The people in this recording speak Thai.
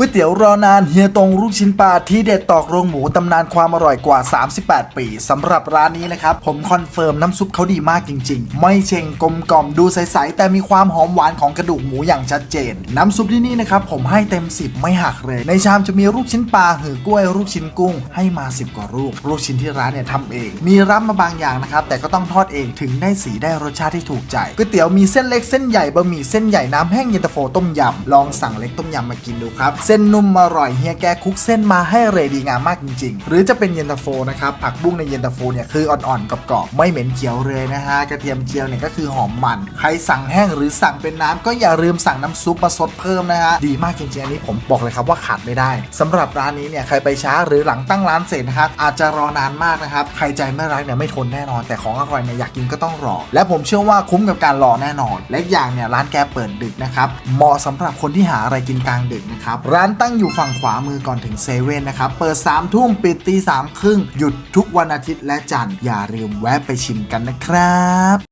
ก๋วยเตี๋ยวรอนานเฮียตงลูกชิ้นปลาที่เด็ดตอกโรงหมูตำนานความอร่อยกว่า 38 ปีสำหรับร้านนี้นะครับ ผมคอนเฟิร์มน้ำซุปเขาดีมากจริง ๆ ไม่เชงกลมกล่อมดูใสๆแต่มีความหอมหวานของกระดูกหมูอย่างชัดเจน น้ำซุปที่นี่นะครับ ผมให้เต็ม 10 ไม่หักเลย ในชามจะมีลูกชิ้นปลาหือกล้วยลูกชิ้นกุ้ง ให้มา 10 กว่าลูกลูกชิ้นที่ร้านเนี่ยทำเอง มีรับมาบางอย่างนะครับแต่ก็ต้องทอดเองถึงได้สีได้รสชาติที่ถูกใจก๋วยเตี๋ยวมีเส้นเล็กเส้นใหญ่บะหมี่เส้นใหญ่น้ำแห้งเย็นตาโฟต้มยำลองสั่งเล็กต้มยำมากินดูครับเส้นนุ่มอร่อยเฮียแกคุกเส้นมาให้เรดีงามมากจริง ๆ หรือจะเป็นเย็นตาโฟนะครับผักบุ้งในเย็นตาโฟเนี่ยคืออ่อนๆกรอบๆไม่เหม็นเขียวเลยนะฮะกระเทียมเจียวเนี่ยก็คือหอมมัน ใครสั่งแห้งหรือสั่งเป็นน้ำก็อย่าลืมสั่งน้ำซุปมาซดเพิ่มนะฮะดีมากจริงๆอันนี้ผมบอกเลยครับว่าขาดไม่ได้สำหรับร้านนี้เนี่ยใครไปช้าหรือหลังตั้งร้านเสร็จนะครับอาจจะรอนานมากนะครับใครใจไม่รักเนี่ยไม่ทนแน่นอน แต่ของอร่อยเนี่ยอยากกินก็ต้องรอ และผมเชื่อว่าคุ้มกับการรอแน่นอน และอีกอย่างเนี่ยร้านแกเปิดดึกนะครับเหมาะสำหรับคนที่หาอะไรกินกลางดึกนะครับร้านตั้งอยู่ฝั่งขวามือก่อนถึงเซเว่นนะครับ เปิด3ามทุ่มปิดตีสามครึ่ง หยุดทุกวันอาทิตย์และจันทร์อย่าลืมแวะไปชิมกันนะครับ